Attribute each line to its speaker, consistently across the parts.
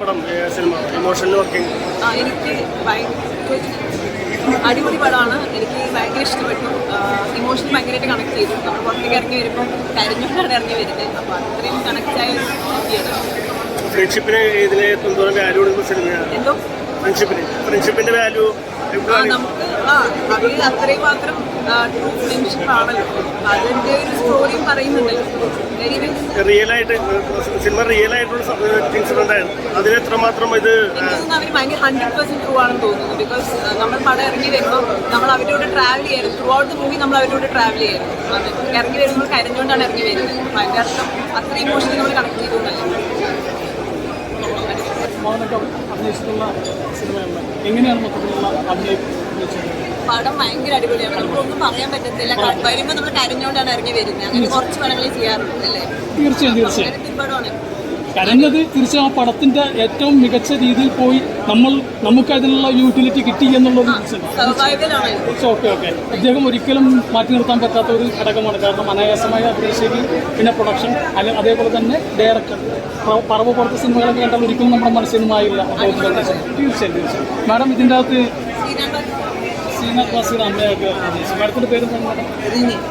Speaker 1: പടം cinema emotional working
Speaker 2: ആ, എനിക്ക് ഭയങ്കര അടിപൊളി പടമാണ്. എനിക്ക് ഭയങ്കര ഇഷ്ടപ്പെട്ടു. ഇമോഷണൽ ഭയങ്കരമായിട്ട് കണക്ട് ചെയ്തു. നമ്മൾ പുറത്തേക്ക് ഇറങ്ങി വരുമ്പോൾ കരഞ്ഞുകൊണ്ടാണ് ഇറങ്ങി വരുന്നത്. അപ്പോൾ അത്രയും കണക്ട് ആയ
Speaker 1: ഫ്രണ്ട്ഷിപ്പിന് ഇതിലെ എന്തോരം വാല്യൂ കൊടുക്കുന്ന സിനിമയാണ്
Speaker 2: എന്തോ?
Speaker 1: ഫ്രണ്ട്ഷിപ്പിന് ഫ്രണ്ട്ഷിപ്പിന്റെ വാല്യൂ
Speaker 2: നമുക്ക് ആ അതിൽ അത്രയും മാത്രം ട്രൂ ഫ്രണ്ട്ഷിപ്പ് ആണല്ലോ അതിന്റെ ഒരു സ്റ്റോറി പറയുന്നുണ്ടല്ലോ.
Speaker 1: റിയൽ ആയിട്ട് സിനിമ റിയൽ ആയിട്ടുള്ള ഇൻസിഡന്റ് ഉണ്ടായിരുന്നു. അതിന് എത്രമാത്രം ഇത്
Speaker 2: അവർ ഭയങ്കര ഹൺഡ്രഡ് പെർസെന്റ് ട്രൂ ആണെന്ന് തോന്നുന്നു. ബിക്കോസ് നമ്മൾ പടം ഇറങ്ങി വരുമ്പോൾ നമ്മൾ അവരോട് ട്രാവൽ ചെയ്യായിരുന്നു ത്രൂ ഔട്ട് ദ മൂവി നമ്മൾ അവരോട് ട്രാവൽ ചെയ്യായിരുന്നു ഇറങ്ങി വരുമ്പോൾ കരഞ്ഞുകൊണ്ടാണ് ഇറങ്ങി വരുന്നത്. അതിന്റെ അർത്ഥം അത്ര ഇമോഷണലി നമ്മൾ കണക്ട് ചെയ്തു
Speaker 3: മോഹനൊക്കെ അഭിനയിച്ചിട്ടുള്ള സിനിമയാണ് എങ്ങനെയാണ് മൊത്തത്തിലുള്ള അഭിനയം?
Speaker 2: പടം ഭയങ്കര അടിപൊളിയാണ്. നമുക്കൊന്നും പറയാൻ പറ്റത്തില്ല. വരുമ്പോ വരുമ്പോൾ നമ്മൾ കരഞ്ഞുകൊണ്ടാണ് ഇറങ്ങി വരുന്നത്. അങ്ങനെ കുറച്ച് പടങ്ങളിൽ ചെയ്യാറുണ്ട് അല്ലേ
Speaker 3: തീർച്ചയായും. തീർച്ചയായും
Speaker 2: പടമാണ്
Speaker 3: കരഞ്ഞത് തീർച്ചയായും ആ പടത്തിന്റെ ഏറ്റവും മികച്ച രീതിയിൽ പോയി നമ്മൾ നമുക്ക് അതിനുള്ള യൂട്ടിലിറ്റി കിട്ടി എന്നുള്ളത് ഓക്കെ ഓക്കെ അദ്ദേഹം ഒരിക്കലും മാറ്റി നിർത്താൻ പറ്റാത്ത ഒരു ഘടകമാണ്. കാരണം അനായാസമായ അഭിനയശൈലി പിന്നെ പ്രൊഡക്ഷൻ അല്ലെ അതേപോലെ തന്നെ ഡയറക്ടർ പറവ് പുറത്തെ സിനിമകളൊക്കെ കണ്ടാൽ ഒരിക്കലും നമ്മുടെ മനസ്സിൽ നിന്നുമായില്ല അദ്ദേഹത്തിന്റെ അഭിനയം. തീർച്ചയായും തീർച്ചയായും. മാഡം ഇതിന്റെ അകത്ത് സീന ബാസിയുടെ അമ്മയൊക്കെ അഭിനയിച്ചു. മാഡത്തിന്റെ പേര്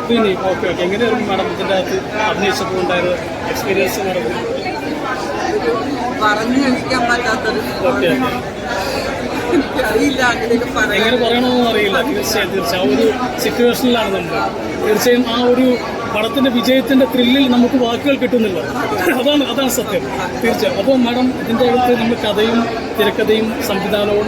Speaker 3: റിനി. Okay okay. എങ്ങനെയായിരുന്നു മാഡം ഇതിന്റെ അകത്ത് അഭിനയിച്ചപ്പോൾ ഉണ്ടായത് എക്സ്പീരിയൻസ് മാഡം
Speaker 2: പറഞ്ഞു കഴിക്കാൻ പറ്റാത്തൊരു
Speaker 3: ഓക്കെ.
Speaker 2: അറിയില്ല അങ്ങനെയൊക്കെ
Speaker 3: എങ്ങനെ പറയണമെന്ന് അറിയില്ല. തീർച്ചയായും തീർച്ചയായും. ആ ഒരു സിറ്റുവേഷനിലാണ് നമ്മൾ തീർച്ചയായും ആ ഒരു പടത്തിന്റെ വിജയത്തിന്റെ ത്രില്ലിൽ നമുക്ക് വാക്കുകൾ കിട്ടുന്നില്ല അതാണ് അതാണ് സത്യം തീർച്ചയായും അപ്പോൾ മാഡം ഇതിന്റെ അകത്ത് നമ്മൾ കഥയും തിരക്കഥയും സംവിധാനവും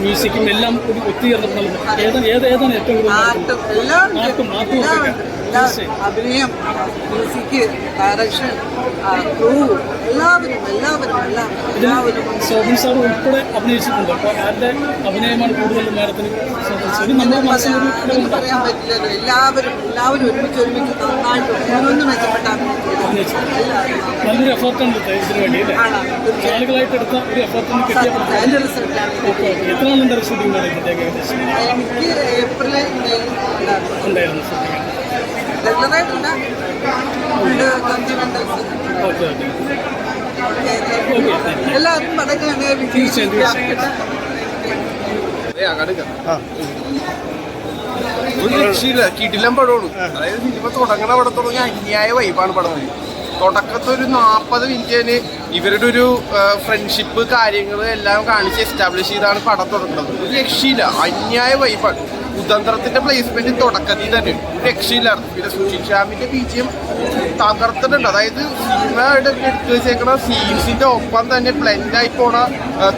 Speaker 3: മ്യൂസിക്കും എല്ലാം ഒരു ഒത്തുചേർന്നിട്ടുള്ള ഏതാണ് ഏത് ഏതാണ് ഏറ്റവും കൂടുതൽ
Speaker 4: ആർട്ടും എല്ലാം.
Speaker 3: ആർട്ടും ആർട്ടും
Speaker 4: എല്ലാം
Speaker 3: ഒക്കെ.
Speaker 4: ഉണ്ട്. എല്ലാം
Speaker 3: തീർച്ചയായും.
Speaker 4: അഭിനയം മ്യൂസിക് ഡയറക്ഷൻ ക്രൂ എല്ലാവരും എല്ലാവരും എല്ലാം എല്ലാവരും ഉണ്ട്.
Speaker 3: സോബിൻ സാർ ഉൾപ്പെടെ അഭിനയിച്ചിട്ടുണ്ട് അപ്പോൾ ആരുടെ അഭിനയമാണ് കൂടുതൽ മാഡത്തിന്
Speaker 4: പറയാൻ പറ്റില്ലല്ലോ എല്ലാവരും എല്ലാവരും ഒരുമിച്ച് ഒരുമിച്ച് നന്നായിട്ട് ഒന്നൊന്ന് മെച്ചപ്പെട്ട
Speaker 3: അഭിനയിച്ചത് നല്ലൊരു എഫർട്ടാണ് എടുത്തത് ഇതിനു വേണ്ടി ആളുകളായിട്ട് എടുത്ത ഒരു പടം.
Speaker 4: അതിന്റെ റിസൾട്ടാണ്
Speaker 3: എത്ര നാളുണ്ടായിരുന്നു ഷൂട്ടിംഗ് ഏകദേശം
Speaker 4: എനിക്ക് ഏപ്രിൽ മെയ് ഉണ്ടായിരുന്നു
Speaker 3: ഷൂട്ടിംഗ്
Speaker 4: റെഗുലറായിട്ടില്ല
Speaker 3: ഓക്കെ ഓക്കെ
Speaker 4: എല്ലാവരും പടക്കെ
Speaker 3: തീർച്ചയായും,
Speaker 5: ഒരു രക്ഷയില്ല. കിടിലം പടമാണ്. അതായത് സിനിമ തുടങ്ങണ അവിടെ തുടങ്ങിയ അന്യായ വൈബാണ് പടം. തുടക്കത്തിൽ ഒരു നാൽപ്പത് മിനിറ്റിന് ഇവരുടെ ഒരു ഫ്രണ്ട്ഷിപ്പ് കാര്യങ്ങൾ എല്ലാം കാണിച്ച് എസ്റ്റാബ്ലിഷ് ചെയ്താണ് പടം തുടങ്ങുന്നത്. ഒരു രക്ഷയില്ല. അന്യായ വൈബാണ് കുതന്ത്രത്തിന്റെ പ്ലേസ്മെന്റ് തുടക്കത്തിൽ തന്നെ. ഒരു രക്ഷയില്ലായിരുന്നു. പിന്നെ സുശീൽ ശ്യാമിന്റെ ബീജിയം തകർത്തിട്ടുണ്ട്. അതായത് സിനിമയുടെ എടുത്തു വെച്ചേക്കണ സീൻസിന്റെ ഒപ്പം തന്നെ ബ്ലെൻഡ് ആയി പോണ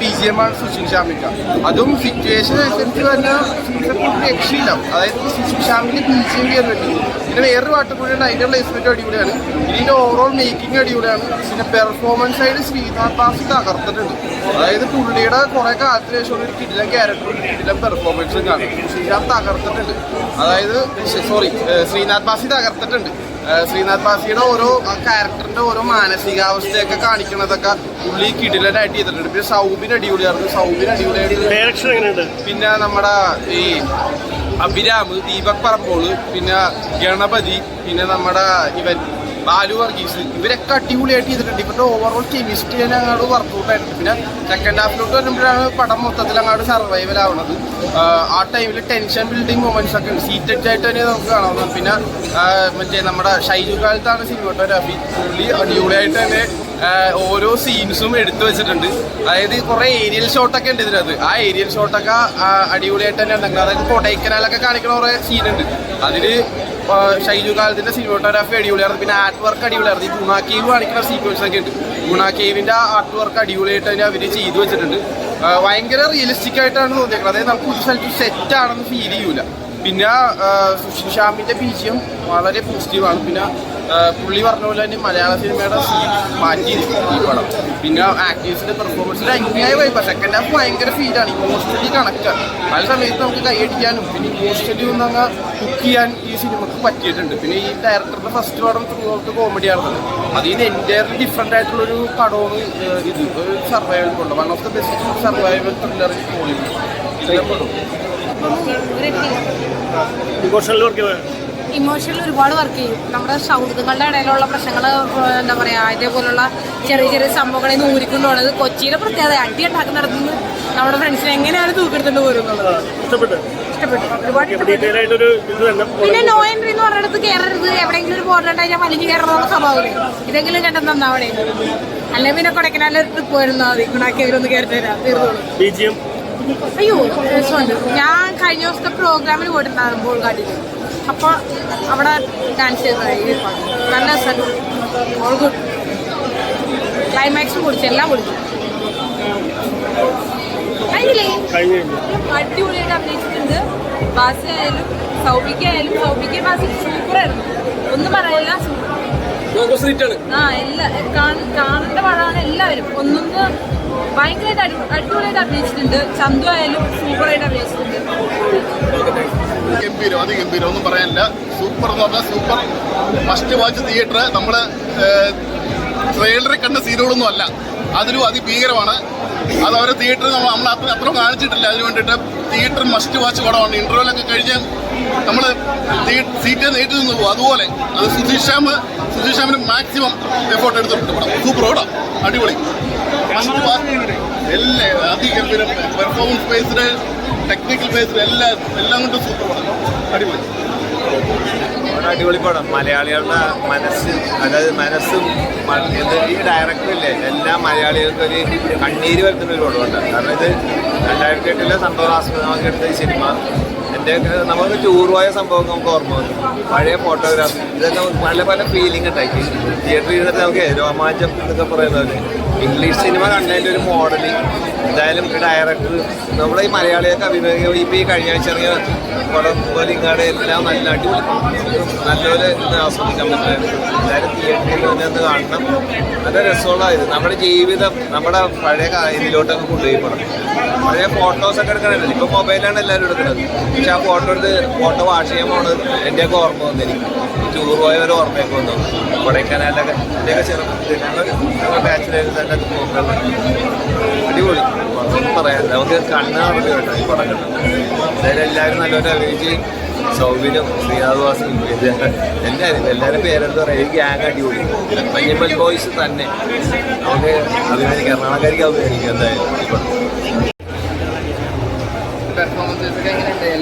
Speaker 5: ബി ജി എം ആണ് സുശീൽ ശ്യാമിക്ക അതും സിറ്റുവേഷൻ അനുസരിച്ച് തന്നെ രക്ഷയില്ല. അതായത് സുശീൽ ശ്യാമിന്റെ ബി ജി എം കയറിയിട്ടുണ്ട് പിന്നെ വേറൊരു പാട്ട് കൂടിയാണ് അതിന്റെ പ്ലേസ്മെന്റ് അടിപൊളിയാണ്. ഇതിന്റെ ഓവറോൾ മേക്കിംഗ് അടിപൊളിയാണ്. പിന്നെ പെർഫോമൻസ് ആയിട്ട് ശ്രീനാഥ് ദാസ് തകർത്തിട്ടുണ്ട്. അതായത് പുള്ളിയുടെ കുറെ കാലത്തിന് ശേഷം ഒരു കിടിലം ക്യാരക്ടറും കിടിലം പെർഫോമൻസും കാണും. ശ്രീനാഥ് തകർത്തിട്ടുണ്ട്. അതായത് സോറി ശ്രീനാഥ് ബാസി തകർത്തിട്ടുണ്ട്. ശ്രീനാഥ് ബാസിയുടെ ഓരോ ക്യാരക്ടറിന്റെ ഓരോ മാനസികാവസ്ഥയൊക്കെ കാണിക്കുന്നതൊക്കെ പുള്ളി കിടിലനായിട്ട് ചെയ്തിട്ടുണ്ട്. പിന്നെ സൗബിന് അടിപൊളിയായിരുന്നു. സൗബിന് അടിപൊളിയായിട്ട് പിന്നെ നമ്മുടെ ഈ അഭിരാമ് ദീപക് പറമ്പോൾ പിന്നെ ഗണപതി പിന്നെ നമ്മുടെ ഇവൻ ബാലു വർഗീസ്. ഇവരൊക്കെ അടിപൊളിയായിട്ട് ചെയ്തിട്ടുണ്ട്. ഇവരുടെ ഓവറോൾ കെമിസ്ട്രി തന്നെ അങ്ങോട്ട് വർക്കൗട്ട് ആയിട്ടുണ്ട്. പിന്നെ സെക്കൻഡ് ഹാഫിലോട്ട് വരുമ്പോഴാണ് പടം മൊത്തത്തിൽ അങ്ങോട്ട് സർവൈവൽ ആവുന്നത് ആ ടൈമിൽ ടെൻഷൻ ബിൽഡിംഗ് മൊമെന്റ്സ് ഒക്കെ ഉണ്ട്. സീറ്റഡ് ആയിട്ട് തന്നെ നമുക്ക് കാണാവുന്നത് പിന്നെ മറ്റേ നമ്മുടെ ഷൈജു കാലത്താണ് സിനിമോട്ടോഗ്രാഫി പുള്ളി അടിപൊളിയായിട്ട് തന്നെ ഓരോ സീൻസും എടുത്തു വെച്ചിട്ടുണ്ട്. അതായത് കുറെ ഏരിയൽ ഷോട്ടൊക്കെ ഉണ്ട് ഇതിനകത്ത്. ആ ഏരിയൽ ഷോട്ടൊക്കെ അടിപൊളിയായിട്ട് തന്നെ ഉണ്ടെങ്കിൽ അതായത് കൊടൈക്കനാലൊക്കെ കാണിക്കുന്ന കുറെ സീനുണ്ട് അതിൽ ഷൈജു കാലത്തിന്റെ സിനിമോട്ടോഗ്രാഫി അടിപൊളിയായിരുന്നു. പിന്നെ ആർട്ട് വർക്ക് അടിപൊളിയായിരുന്നു. ഈ ഗുണ കേവ് കാണിക്കുന്ന സീക്വൻസ് ഒക്കെ ഉണ്ട്. ഗുണ കേവിന്റെ ആർട്ട് വർക്ക് അടിപൊളിയായിട്ട് തന്നെ അവർ ചെയ്തു വെച്ചിട്ടുണ്ട്. ഭയങ്കര റിയലിസ്റ്റിക് ആയിട്ടാണ് തോന്നിയേക്കുന്നത്. അതായത് നമുക്ക് ഒരു സ്ഥലത്ത് സെറ്റ് ആണെന്ന് ഫീൽ ചെയ്യൂല. പിന്നെ സുഷിൻ ഷാമിന്റെ ബീജിയം വളരെ പോസിറ്റീവാണ് പിന്നെ പുള്ളി പറഞ്ഞ പോലെ തന്നെ മലയാള സിനിമയുടെ സീൻ മാറ്റിയിരിക്കും ഈ പടം. പിന്നെ ആക്ടേഴ്സിന്റെ പെർഫോമൻസിൽ അന്യായ വൈബ് സെക്കൻഡ് ഹാഫ് ഭയങ്കര ഫീലാണ് ഇമോഷണലി കണക്റ്റാണ് പല സമയത്ത് നമുക്ക് കൈയടിക്കാനും പിന്നെ ഇമോഷണലി ഒന്ന് അങ്ങ് കുക്ക് ചെയ്യാൻ ഈ സിനിമക്ക് പറ്റിയിട്ടുണ്ട്. പിന്നെ ഈ ഡയറക്ടറുടെ ഫസ്റ്റ് പടം ത്രൂ ഔട്ട് കോമഡി കോമഡിയാണത് അതിന് എന്റയർലി ഡിഫറെന്റ് ആയിട്ടുള്ളൊരു പടമാണ് ഇത്. ഒരു സർവൈവൽ കൊണ്ട് one of the best survival thriller Hollywood ഇതിലെ പടം.
Speaker 1: ഇമോഷണൽ
Speaker 6: ഇമോഷണൽ ഒരുപാട് വർക്ക് ചെയ്യും. നമ്മുടെ സൗഹൃദങ്ങളുടെ ഇടയിലുള്ള പ്രശ്നങ്ങൾ എന്താ പറയുക ഇതേപോലുള്ള ചെറിയ ചെറിയ സംഭവങ്ങളിൽ നിന്ന് ഊരിക്കൊണ്ടുപോകുന്നത് കൊച്ചിയിലെ പ്രത്യേകത. അടി ഉണ്ടാക്കുന്നിടത്തുനിന്ന് നമ്മുടെ ഫ്രണ്ട്സിനെ എങ്ങനെയാണ് തൂക്കെടുത്തുകൊണ്ട് പോരുന്നത്?
Speaker 1: ഇഷ്ടപ്പെട്ടു.
Speaker 6: ഒരുപാട് പിന്നെ നോ എൻട്രി എന്ന് പറഞ്ഞിടത്ത് കയറരുത് എവിടെയെങ്കിലും ഒരു ബോർഡ് ഉണ്ടായി ഞാൻ വലിഞ്ഞു കയറണമെന്നുള്ള സ്വഭാവം ഇതെങ്കിലും കണ്ടെന്ന് നന്നാവണേ. അല്ലെ പിന്നെ കൊടക്കനാലിൽ ട്രിപ്പ് പോയിരുന്നു? മതി ഗുണാക്കിയെങ്കിലും ഒന്ന് കയറി തരാം അയ്യോ രസമുണ്ട് ഞാൻ കഴിഞ്ഞ ദിവസത്തെ പ്രോഗ്രാമിൽ പോയിട്ടുണ്ടായിരുന്നു ബോൾഗാട്ടിൽ അപ്പോൾ അവിടെ ഡാൻസ് ചെയ്തതായി നല്ല സ്ഥലം ക്ലൈമാക്സ് ഗുഡ് ക്ലൈമാക്സും പൊടിച്ചു എല്ലാം പൊടിച്ചു
Speaker 1: കഴിഞ്ഞു
Speaker 7: അടിപൊളിയായിട്ട് അഭിനയിച്ചിട്ടുണ്ട്. ബാസി ആയാലും സൗഭിക ആയാലും സൗഭിക ബാസി സൂപ്പറായിരുന്നു. ഒന്നും പറയില്ല ആ എല്ലാ കാണ- കാണേണ്ട പടമാണ് എല്ലാവരും. ഒന്നൊന്ന് ഭയങ്കരമായിട്ട് അടി അടിപൊളിയായിട്ട് അഭിനയിച്ചിട്ടുണ്ട്. ചന്തു ആയാലും സൂപ്പറായിട്ട് അഭിനയിച്ചിട്ടുണ്ട്.
Speaker 8: ഗംഭീരം അതിഗംഭീരം ഒന്നും പറയാനില്ല. സൂപ്പർ എന്ന് പറഞ്ഞാൽ സൂപ്പർ ഫസ്റ്റ് വാച്ച് തിയേറ്റർ നമ്മൾ ട്രെയിലറിൽ കണ്ട സീനുകളൊന്നും അല്ല. അതിലും അതിഭീകരമാണ്. അത് അവരെ തിയേറ്ററിൽ നമ്മൾ നമ്മൾ അത്ര അത്ര കാണിച്ചിട്ടില്ല. അതിന് വേണ്ടിയിട്ട് തിയേറ്റർ മസ്റ്റ് വാച്ച് പടമാണ്. ഒക്കെ കഴിഞ്ഞ് നമ്മൾ സീറ്റ് നേരിട്ട് നിന്ന് പോകും. അതുപോലെ അത് സുധീഷ് ശ്യാം സുധീഷ് മാക്സിമം എഫോർട്ട് എടുത്തിട്ടുണ്ട് പടം. സൂപ്പർ പടം. അടിപൊളി. എല്ലാം അതിഗംഭീരം. പെർഫോമൻസ് ബേസ്ഡ് ടെക്നിക്കൽ ബേസിൽ എല്ലാം എല്ലാം കൊണ്ടും സൂപ്പർ പടം അടിപൊളി.
Speaker 9: അടിപൊളി പടം. മലയാളികളുടെ മനസ്സ് അതായത് മനസ്സും ഈ ഡയറക്ടറില്ലേ എല്ലാ മലയാളികൾക്കും ഒരു കണ്ണീര് വരുത്തുന്ന ഒരു പടമുണ്ട്. കാരണം ഇത് രണ്ടായിരത്തി എട്ടിലെ സംഭവമാസ്പദമാക്കി എടുത്ത ഈ സിനിമ എന്റെ നമുക്ക് ടൂർ സംഭവം നമുക്ക് ഓർമ്മ വന്നു. പഴയ ഫോട്ടോഗ്രാഫി ഇതൊക്കെ പല പല ഫീലിംഗ് ഉണ്ടാക്കി തിയേറ്ററിൽ ഇരുന്നിട്ട് നമുക്ക് രോമാഞ്ചം എന്നൊക്കെ പറയുന്നത് ഇംഗ്ലീഷ് സിനിമ കണ്ടതിന്റെ ഒരു മോഡലിംഗ് എന്തായാലും ഈ ഡയറക്ടർ നമ്മളെ ഈ മലയാളികൾക്ക് അഭിനയിക്കുമ്പോൾ ഇപ്പോൾ ഈ കഴിഞ്ഞ ആഴ്ച ഇറങ്ങിയ പടം പോലിങ്ങാട് എല്ലാം നല്ല അടിപൊളി നല്ലപോലെ ഇത് ആസ്വദിക്കാൻ പറ്റുന്നത് എല്ലാവരും തിയേറ്ററിൽ തന്നെ ഒന്ന് കാണണം. നല്ല രസമുള്ളതായത്. നമ്മുടെ ജീവിതം നമ്മുടെ പഴയ ഇതിലോട്ടൊക്കെ കൊണ്ടുപോയി പടം. പഴയ ഫോട്ടോസൊക്കെ എടുക്കണമല്ലോ ഇപ്പോൾ മൊബൈലാണ് എല്ലാവരും എടുക്കുന്നത്. പക്ഷെ ആ ഫോട്ടോ എടുത്ത് ഫോട്ടോ വാഷ് ചെയ്യാൻ പോണത് എന്റെയൊക്കെ ഓർമ്മ വന്നിരിക്കും. ടൂർ പോയവരെ ഓർമ്മയൊക്കെ വന്നു. കൊടൈക്കനാലൊക്കെ എന്റെയൊക്കെ ചെറുപ്പത്തിൽ ഞങ്ങൾ ബാച്ചിലേഴ്സ് തന്നെ അത് പോകുന്നത് അടിപൊളി. ഒന്നും പറയാനില്ല. നമുക്ക് കണ്ണ് നടന്നു കേട്ടോ ഈ പടം എന്തായാലും എല്ലാവരും നല്ലൊരു അഭിനയിച്ച് സൗകര്യം ശ്രീനാഥ് എല്ലാവരും എല്ലാവരും പേരെന്താ പറയുക ഈ ഗ്യാങ് അടിപൊളി. പയ്യമ്പൽ ബോയ്സ് തന്നെ. നമുക്ക് അഭിമാനിക്കാം എറണാകുളക്കാർക്ക് അഭിമാനിക്കാം എന്തായാലും. ഈ പടം.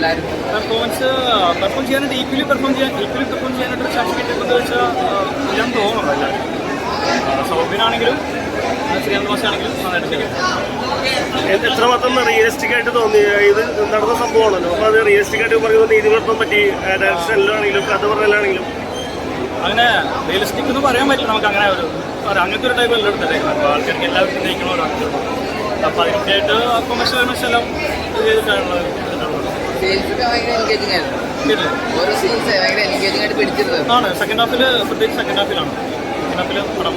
Speaker 10: പെർഫോമൻസ് പെർഫോം ചെയ്യാനായിട്ട് ഈക്വലി പെർഫോം ചെയ്യാൻ ഈക്വലി പെർഫോം ചെയ്യാനായിട്ട് സർട്ടിഫിക്കറ്റ് എന്ന് വെച്ചാൽ ഞാൻ തോന്നുന്നു എല്ലാവരും സൗബിനാണെങ്കിലും ശ്രീകാന്ത് മാഷാണെങ്കിലും നന്നായിട്ട് ചെയ്യും.
Speaker 1: എത്രമാത്രം റിയലിസ്റ്റിക് ആയിട്ട് തോന്നി? ഇത് നടന്ന സംഭവമാണല്ലോ. അപ്പോൾ അത് റിയലിസ്റ്റിക് ആയിട്ട് പറയുന്ന നീതി പുലർത്താൻ പറ്റി. ഡയറക്ഷൻ എല്ലാണെങ്കിലും കഥ പറഞ്ഞാണെങ്കിലും
Speaker 10: അങ്ങനെ റിയലിസ്റ്റിക് എന്ന് പറയാൻ പറ്റില്ല. നമുക്ക് അങ്ങനെ ഒരു അങ്ങനത്തെ ഒരു ടൈപ്പ് എല്ലാം എടുത്തിട്ടേക്കുന്നത് അപ്പോൾ ആൾക്കാർക്ക് എല്ലാവർക്കും ജയിക്കണമല്ലോ അപ്പോൾ അതിനൊക്കെയായിട്ട് കൊമേഴ്ഷ്യൽ മെഷ് എല്ലാം ചെയ്തിട്ടാണുള്ളത്.
Speaker 11: സീൻസൊക്കെ ഭയങ്കര എൻഗേജിങ് ആയിരുന്നു. ഓരോ സീൻസ് ഭയങ്കര എൻഗേജിങ് ആയിട്ട് പിടിച്ചിരുന്നത്.
Speaker 10: ആണ് സെക്കൻഡ് ഹാഫിൽ പ്രത്യേകിച്ച് സെക്കൻഡ് ഹാഫിലാണ് സെക്കൻഡ് ഹാഫിൽ പടം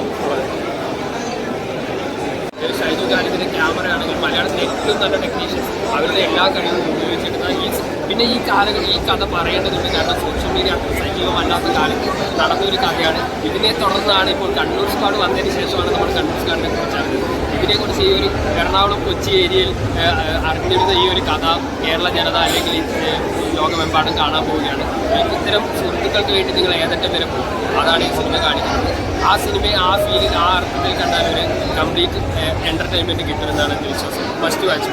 Speaker 12: ഷൈജു ഗാനത്തിന്റെ ക്യാമറ ആണെങ്കിൽ മലയാളത്തിലെ ഏറ്റവും നല്ല ടെക്നീഷ്യൻസ് അവരുടെ എല്ലാ കഴിവും ഉപയോഗിച്ചിട്ടുണ്ട് ഈ പിന്നെ ഈ കാലങ്ങൾ ഈ കഥ പറയേണ്ടതുണ്ട് കാരണം സോഷ്യൽ മീഡിയ സജീവമല്ലാത്ത കാലത്ത് നടന്നൊരു കഥയാണ്. ഇതിനെ തുടർന്നാണ് ഇപ്പോൾ കണ്ണൂർ സ്ക്വാഡ് വന്നതിന് ശേഷമാണ് നമ്മൾ കണ്ണൂർ സ്ക്വാഡിനെ കുറിച്ച് ഇതിനെക്കുറിച്ച് ഈ ഒരു എറണാകുളം കൊച്ചി ഏരിയയിൽ അറിഞ്ഞിരുന്ന ഈ ഒരു കഥ കേരള ജനത അല്ലെങ്കിൽ ലോകമെമ്പാടും കാണാൻ പോവുകയാണ്. ഇത്തരം സുഹൃത്തുക്കൾക്ക് വേണ്ടി നിങ്ങൾ ഏതൊക്കെ വരെ പോകും അതാണ് ഈ സിനിമ കാണിക്കുന്നത്? ആ സിനിമയെ ആ ഫീലിൽ ആ അർത്ഥത്തിൽ കണ്ടാൽ ഒരു കംപ്ലീറ്റ് എന്റർടൈൻമെന്റ് കിട്ടുമെന്നാണ് എന്റെ വിശ്വാസം. First watch